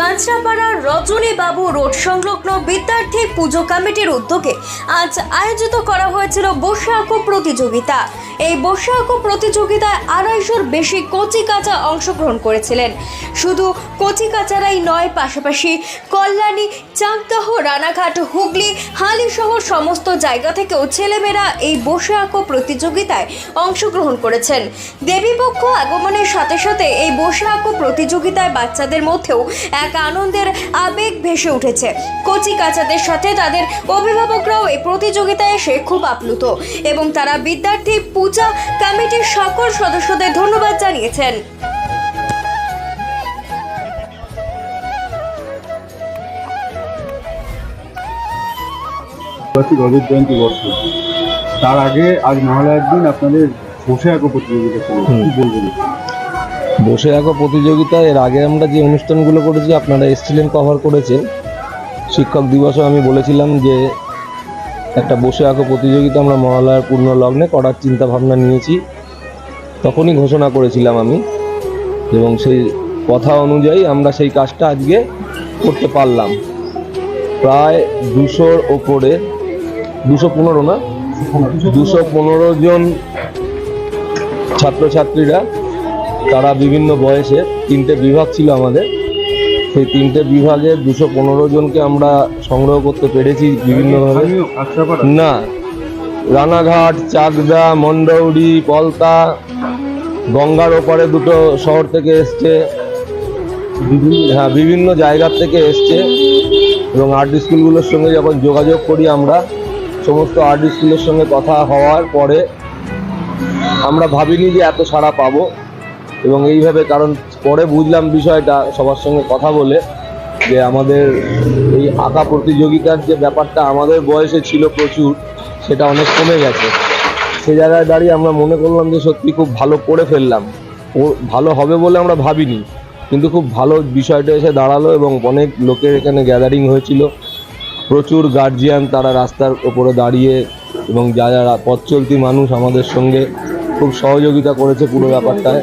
কাঁচরাপাড়ার রজনীবাবু road সংলগ্ন বিদ্যার্থী পুজো কমিটির উদ্যোগে আজ আয়োজিত করা হয়েছিল বৈশাখ প্রতিযোগিতা। এই বৈশাখ প্রতিযোগিতায় আড়াইশোর বেশি কচি কাঁচা অংশগ্রহণ করেছিলেন। শুধু কচি কাঁচারাই নয়, পাশাপাশি কল্যাণী চাকদাহ রানাঘাট, হুগলি হালি সহ সমস্ত জায়গা থেকেও ছেলেমেয়েরা এই বসে আঁকো প্রতিযোগিতায় অংশগ্রহণ করেছেন। দেবীপক্ষ আগমনের সাথে সাথে এই বসে আঁকো প্রতিযোগিতায় বাচ্চাদের মধ্যেও এক আনন্দের আবেগ ভেসে উঠেছে। কচি কাচাদের সাথে তাদের অভিভাবকরাও এই প্রতিযোগিতায় এসে খুব আপ্লুত এবং তারা বিদ্যার্থী পূজা কমিটির সকল সদস্যদের ধন্যবাদ জানিয়েছেন। আন্তর্জাতিক রজত জয়ন্তী বর্ষ। তার আগে আজ মহালয়ার দিন আপনাদের বসে আঁকো প্রতিযোগিতা ছিল কি বলবেন? বসে আঁকো প্রতিযোগিতা, এর আগে আমরা যে অনুষ্ঠানগুলো করেছি, আপনারা এসছিলেন কভার করেছেন। শিক্ষক দিবসও আমি বলেছিলাম যে, একটা বসে আঁকো প্রতিযোগিতা, আমরা মহালয়ার পূর্ণ লগ্নে করার চিন্তা ভাবনা নিয়েছি। তখনই ঘোষণা করেছিলাম আমি, এবং সেই কথা অনুযায়ী আমরা সেই কাজটা আজকে করতে পারলাম। প্রায় দুশোর ওপরে দুশো পনেরো না? দুশো পনেরো জন ছাত্রছাত্রীরা, তারা বিভিন্ন বয়সের তিনটে বিভাগ ছিল আমাদের। সেই তিনটে বিভাগে দুশো পনেরো জনকে আমরা সংগ্রহ করতে পেরেছি বিভিন্নভাবে। না, রানাঘাট, চাকদা মন্ডৌরি পলতা, গঙ্গার ওপারে দুটো শহর থেকে এসছে। হ্যাঁ বিভিন্ন জায়গার থেকে এসছে এবং আর্ট স্কুলগুলোর সঙ্গে যখন যোগাযোগ করি আমরা সমস্ত আর্ট স্কুলের সঙ্গে কথা হওয়ার পরে আমরা ভাবিনি যে এত সাড়া পাবো এবং এইভাবে কারণ পরে বুঝলাম বিষয়টা সবার সঙ্গে কথা বলে যে আমাদের এই আঁকা প্রতিযোগিতার যে ব্যাপারটা আমাদের বয়সে ছিল প্রচুর, সেটা অনেক কমে গেছে। সে জায়গায় দাঁড়িয়ে আমরা মনে করলাম যে সত্যি খুব ভালো করে ফেললাম। ও ভালো হবে বলে আমরা ভাবিনি। কিন্তু খুব ভালো বিষয়টা এসে দাঁড়াল এবং অনেক লোকের এখানে গ্যাদারিং হয়েছিল। প্রচুর গার্জিয়ান তারা রাস্তার ওপরে দাঁড়িয়ে এবং যা যারা পথ চলতি মানুষ আমাদের সঙ্গে খুব সহযোগিতা করেছে পুরো ব্যাপারটায়।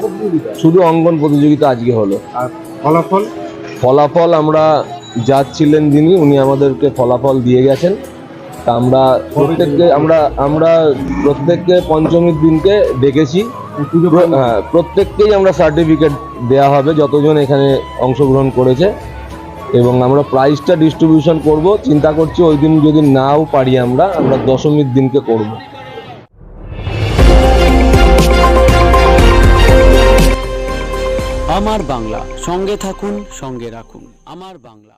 শুধু অঙ্কন প্রতিযোগিতা আজকে হলো। ফলাফল? ফলাফল আমরা যাচ্ছিলেন যিনি উনি আমাদেরকে ফলাফল দিয়ে গেছেন। তা আমরা প্রত্যেককে আমরা আমরা প্রত্যেককে পঞ্চমীর দিনকে ডেকেছি। হ্যাঁ প্রত্যেককেই আমরা সার্টিফিকেট দেওয়া হবে যতজন এখানে অংশগ্রহণ করেছে। এবং আমরা প্রাইসটা ডিস্ট্রিবিউশন করব। চিন্তা করছি ওই দিন যদি নাও পারি আমরা আমরা দশমীর দিনকে করব। আমার বাংলা, সঙ্গে থাকুন, সঙ্গে রাখুন। আমার বাংলা।